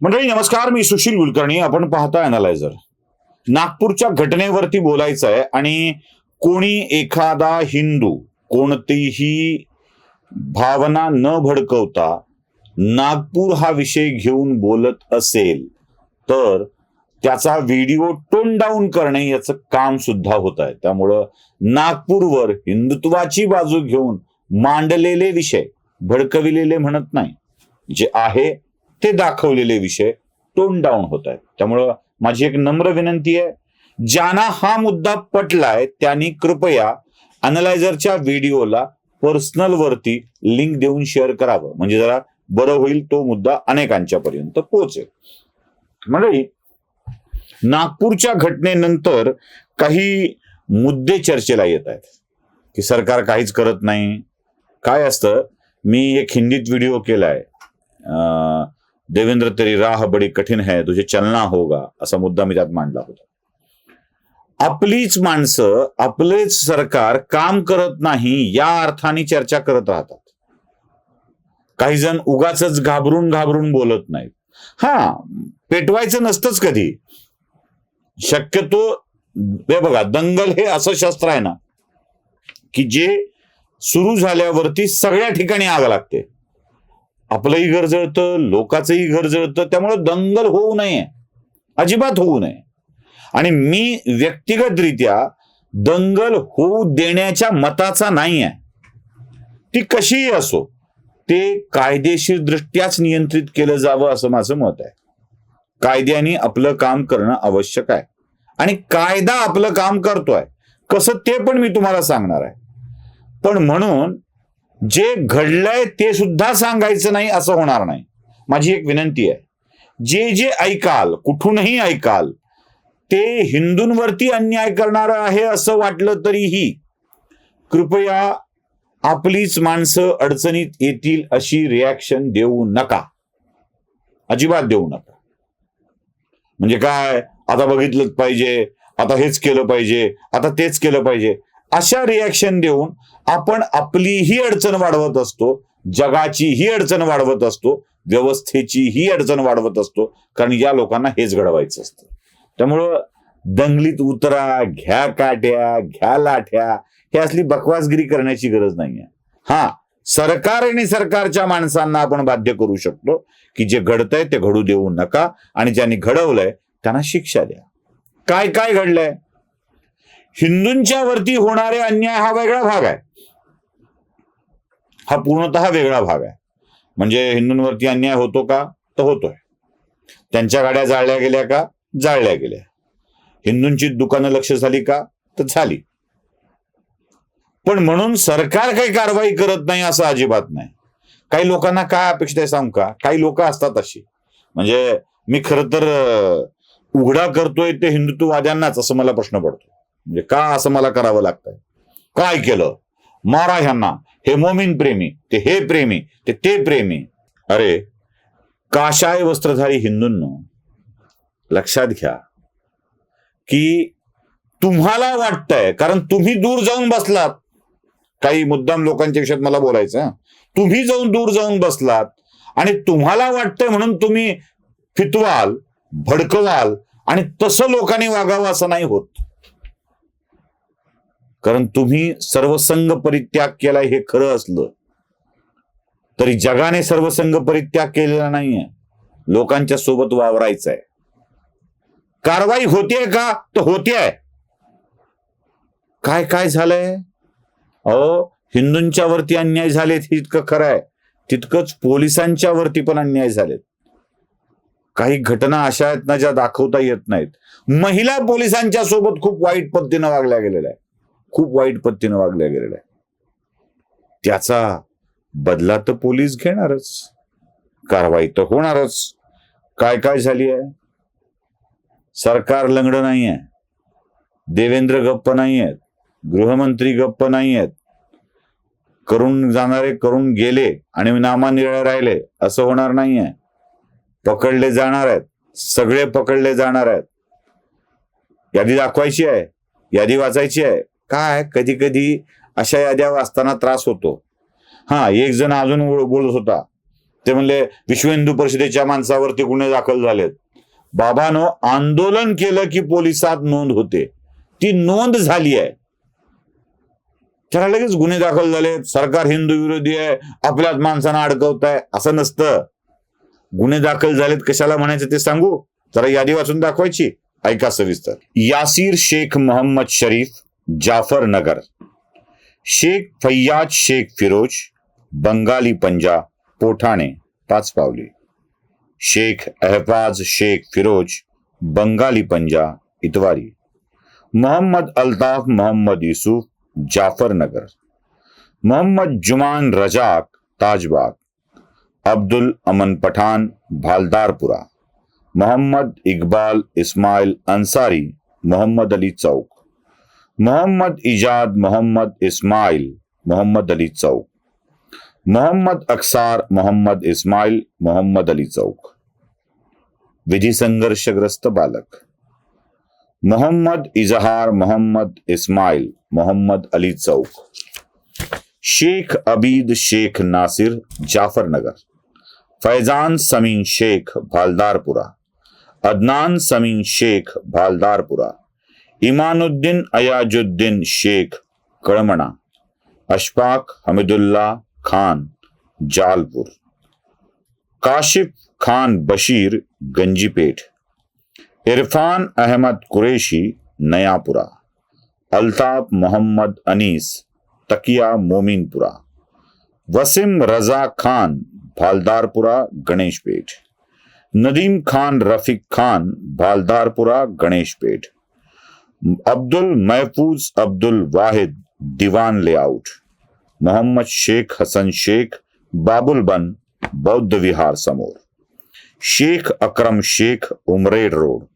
मंडळी नमस्कार मी सुशील कुलकर्णी. आपण पाहता अनालायझर नागपूरच्या घटनेवरती बोलायचं आहे आणि कोणी एखादा हिंदू कोणतीही भावना न भडकवता नागपूर हा विषय घेऊन बोलत असेल तर त्याचा व्हिडिओ टोन डाऊन करणे याचं काम सुद्धा होत आहे त्यामुळं नागपूरवर हिंदुत्वाची बाजू घेऊन मांडलेले विषय भडकविलेले म्हणत नाही. जे आहे ते दाखवलेले विषय टोन डाऊन होत आहेत. त्यामुळं माझी एक नम्र विनंती आहे ज्यांना हा मुद्दा पटलाय त्यांनी कृपया अनलायझरच्या व्हिडिओला पर्सनल वरती लिंक देऊन शेअर करावं. म्हणजे जरा बरं होईल तो मुद्दा अनेकांच्या पर्यंत पोहोचेल. मंडळी नागपूरच्या घटनेनंतर काही मुद्दे चर्चेला येत आहेत. की सरकार काहीच करत नाही. काय असतं? मी एक हिंदीत व्हिडिओ केलाय. अं, देवेंद्र तेरी राह बडी कठीण है तुझे चलना होगा असा मुद्दा मी त्यात मांडला होता. आपलीच माणसं आपलेच सरकार काम करत नाही या अर्थाने चर्चा करत राहतात. काही जण उगाच घाबरून घाबरून बोलत नाहीत. हा पेटवायचं नसतंच कधी. शक्यतो हे बघा दंगल हे असं शस्त्र आहे ना की जे सुरू झाल्यावरती सगळ्या ठिकाणी आग लागते. आपलंही घर जळतं लोकांचंही घर जळतं त्यामुळे दंगल होऊ नये. अजिबात होऊ नये. आणि मी व्यक्तिगतरित्या दंगल होऊ देण्याच्या मताचा नाही आहे ती कशीही असो ते कायदेशीर दृष्ट्याच नियंत्रित केलं जावं असं माझं मत आहे. कायद्याने आपलं काम करणं आवश्यक आहे. आणि कायदा आपलं काम करतोय. कसं ते पण मी तुम्हाला सांगणार आहे. पण म्हणून जे घडलंय ते सुद्धा सांगायचं नाही असं होणार नाही. माझी एक विनंती आहे. जे जे ऐकाल कुठूनही ऐकाल ते हिंदूंवरती अन्याय करणार आहे असं वाटलं तरीही कृपया आपलीच माणसं अडचणीत येतील अशी रिॲक्शन देऊ नका. अजिबात देऊ नका. म्हणजे काय? आता बघितलंच पाहिजे आता हेच केलं पाहिजे आता तेच केलं पाहिजे. अशा रिॲक्शन देऊन आपण आपलीही अडचण वाढवत असतो जगाची ही अडचण वाढवत असतो व्यवस्थेची ही अडचण वाढवत असतो कारण या लोकांना हेच घडवायचं असतं. त्यामुळं दंगलीत उतरा घ्या काट्या घ्या लाठ्या हे असली बकवासगिरी करण्याची गरज नाहीये. हा सरकार आणि सरकारच्या माणसांना आपण बाध्य करू शकतो की जे घडतंय ते घडू देऊ नका आणि ज्यांनी घडवलंय त्यांना शिक्षा द्या. काय काय घडलंय? हिंदूंच्या वरती होणारे अन्याय हा वेगळा भाग आहे. हा पूर्णतः वेगळा भाग आहे. म्हणजे हिंदूंवरती अन्याय होतो का? तर होतोय. त्यांच्या गाड्या जाळल्या गेल्या का? जाळल्या गेल्या. हिंदूंची दुकानं लक्ष झाली का? तर झाली. पण म्हणून सरकार काही कारवाई करत नाही असं अजिबात नाही. काही लोकांना काय अपेक्षित आहे सांग का? काही लोक असतात अशी. म्हणजे मी खरं तर उघडा करतोय ते हिंदुत्ववाद्यांनाच असं मला प्रश्न पडतो. म्हणजे का असं मला करावं लागतंय? काय केलं? मारा ह्यांना हे मोमीन प्रेमी ते हे प्रेमी ते ते प्रेमी. अरे काशाय वस्त्रधारी हिंदूंनो लक्षात घ्या की तुम्हाला वाटतंय कारण तुम्ही दूर जाऊन बसलात. काही मुद्दाम लोकांच्या विषयात मला बोलायचं तुम्ही जाऊन दूर जाऊन बसलात आणि तुम्हाला वाटतंय म्हणून तुम्ही फितवाल भडकवाल आणि तसं लोकांनी वागावं असं नाही होत. कारण तुम्ही सर्वसंग परित्याग केलाय हे खरं असलं. तरी जगाने सर्वसंग परित्याग केलेला नाहीये. लोकांच्या सोबत वावरायचंय. कारवाई होतीये का? तर होतीये. काय काय झालंय? अहो हिंदूंच्या वरती अन्याय झालेत हे इतकं खरं आहे तितकंच पोलिसांच्या वरती पण अन्याय झालेत. काही घटना अशा आहेत ना ज्या दाखवता येत नाहीत. महिला पोलिसांच्या सोबत खूप वाईट पद्धतीनं वागल्या गेलेल्या आहेत. खूप वाईट पद्धतीनं वागल्या गेलेल्या आहे त्याचा बदला तर पोलीस घेणारच. कारवाई तर होणारच. काय काय झाली आहे? सरकार लंगड नाही आहे. देवेंद्र गप्प नाही आहेत. गृहमंत्री गप्प नाही आहेत. करून जाणारे करून गेले आणि नामानिळे राहिले असं होणार नाहीये पकडले जाणार आहेत. सगळे पकडले जाणार आहेत. यादी दाखवायची आहे. यादी वाचायची आहे. काय कधी कधी अशा याद्या वाचताना त्रास होतो. हा एक जण अजून बोलत होता. ते म्हणले विश्व हिंदू परिषदेच्या माणसावरती गुन्हे दाखल झालेत. बाबानो आंदोलन केलं की पोलिसात नोंद होते. ती नोंद झाली आहे. त्याला लगेच गुन्हे दाखल झाले. सरकार हिंदू विरोधी आहे. आपल्याच माणसांना अडकवत आहे असं नसतं. गुन्हे दाखल झालेत कशाला म्हणायचं ते सांगू? जरा यादी वाचून दाखवायची. ऐका सविस्तर. यासीर शेख मोहम्मद शरीफ जाफ़र नगर। शेख फैयाज शेख फिरोज, बंगाली पंजा, पोठाणे पाच पावली शेख अहफाज शेख फिरोज, बंगाली पंजा, इतवारी। मोहम्मद अल्ताफ मोहम्मद युसुफ, जाफ़र नगर। मोहम्मद जुमान रजाक, ताजबाग। अब्दुल अमन पठान, भालदारपुरा। मोहम्मद इकबाल इस्माइल अंसारी, मोहम्मद अली चौक। मोहम्मद इजाद मोहम्मद इस्माइल मोहम्मद अली चौक। मोहम्मद अक्सार मोहम्मद इस्माइल मोहम्मद अली चौक। विधी संघर्षग्रस्त बालक। मोहम्मद इजहार मोहम्मद इस्माइल मोहम्मद अली चौक। शेख अबीद शेख नासिर जाफ़र नगर फैजान समीन शेख भालदारपुरा। अदनान समीन शेख भालदारपुरा। इमानुद्दीन अयाजुद्दीन शेख, कड़मणा, अशफाक हमीदुल्ला खान, जालपुर। काशिफ खान बशीर गंजीपेठ इरफान अहमद कुरेशी, नयापुरा। अल्ताफ मोहम्मद अनीस, तकिया मोमिनपुरा। वसीम रजा खान, भालदारपुरा गणेशपेठ नदीम खान रफीक खान, भालदारपुरा गणेशपेठ अब्दुल महफूज अब्दुल वाहिद दीवान लेआउट। मोहम्मद शेख हसन शेख बाबुलबन बौद्ध विहार समोर शेख अकरम शेख, उमरेड रोड।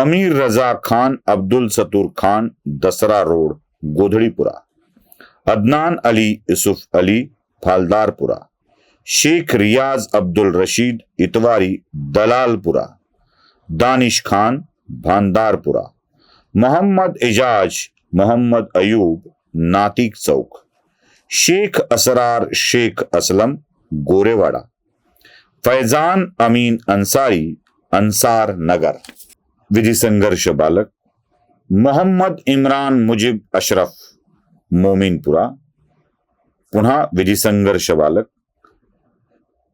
अमीर रजा खान अब्दुल सतूर खान, दसरा रोड, गोधड़ीपुरा। अदनान अली युसुफ अली, फालदारपुरा। शेख रियाज अब्दुल रशीद, इतवारी, दलालपुरा। दानिश खान, भांदारपुरा। मोहम्मद एजाज मोहम्मद अयूब नातिक चौक शेख असरार शेख असलम गोरेवाडा फैजान अमीन अंसारी अंसार नगर विधि संघर्ष बालक मोहम्मद इमरान मुजिब अशरफ मोमिनपुरा पुनः विधि संघर्ष बालक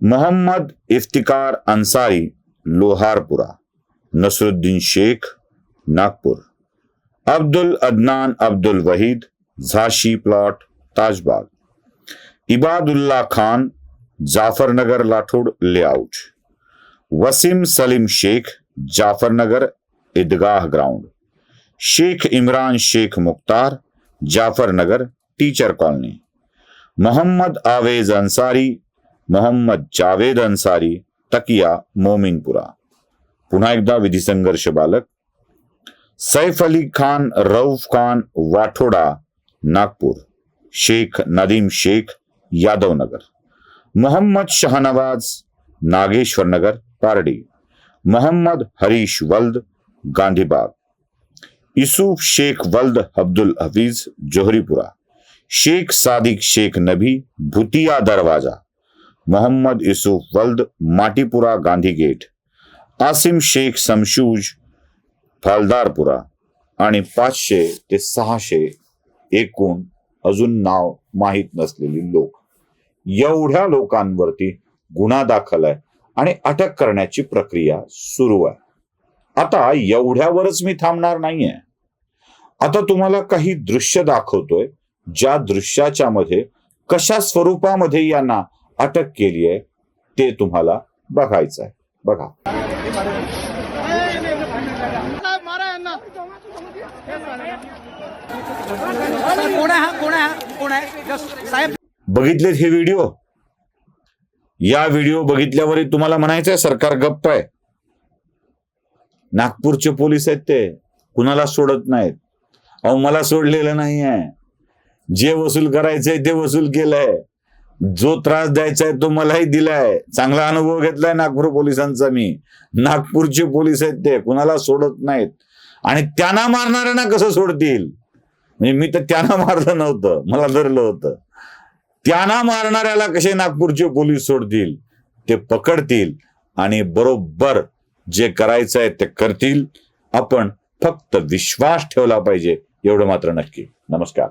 Mohammad Iftikhar Ansari Loharpura Nasruddin Sheikh Nagpur Abdul Adnan Abdul Wahid Jhashi plot Tajbagh Ibadulla Khan Jafarnagar Lathod layout Wasim Salim Sheikh Jafarnagar Idgah ground Sheikh Imran Sheikh Mukhtar Jafarnagar teacher colony Mohammad Awez Ansari Mohammad Javed Ansari Takiya Mominpura पुन्हा एकदा विधी संघर्ष बालक सैफ अली खान, रऊफ खान, वाठोडा, नागपुर। शेख नदीम शेख यादव नगर मोहम्मद शाहनवाज नागेश्वर नगर पारडी। मोहम्मद हरीश वल्द, गांधीबाग। यूसुफ शेख वल्द अब्दुल हफीज, जोहरीपुरा। शेख सादिक शेख नबी, भुतिया दरवाज़ा। मोहम्मद यूसुफ वल्द, Matipura Gandhi gate. Asim Sheikh Samshuz Phaldarpura आणि पाचशे ते सहाशे एकूण अजून नाव माहीत नसलेली लोक. एवढ्या लोकांवरती गुन्हा दाखल आहे आणि अटक करण्याची प्रक्रिया सुरू आहे. आता एवढ्यावरच मी थांबणार नाहीये. आता तुम्हाला काही दृश्य दाखवतोय ज्या दृश्याच्या मध्ये कशा स्वरूपामध्ये यांना अटक केली आहे ते तुम्हाला बघायचं आहे बघा साहेब मारा यांना सर कोण आहे कोण आहे कोण आहे? साहेब. बघितलेत हे व्हिडिओ? या व्हिडिओ बघितल्यावर तुम्हाला म्हणायचंय सरकार गप्प आहे. नागपूरचे पोलीस आहेत ते कुणाला सोडत नाहीत. अहो मला सोडलेलं नाही आहे जे वसूल करायचंय ते वसूल केलंय. जो त्रास द्यायचा आहे तो मलाही दिलाय. चांगला अनुभव घेतलाय नागपूर पोलिसांचा मी. नागपूरचे पोलीस आहेत ते कुणाला सोडत नाहीत. आणि त्यांना मारणाऱ्यांना कसं सोडतील? म्हणजे मी तर त्यांना मारलं नव्हतं. मला धरलं होतं. त्यांना मारणाऱ्याला कसे नागपूरचे पोलीस सोडतील? ते पकडतील आणि बरोबर जे करायचं आहे ते करतील. आपण फक्त विश्वास ठेवला पाहिजे. एवढं मात्र नक्की. नमस्कार.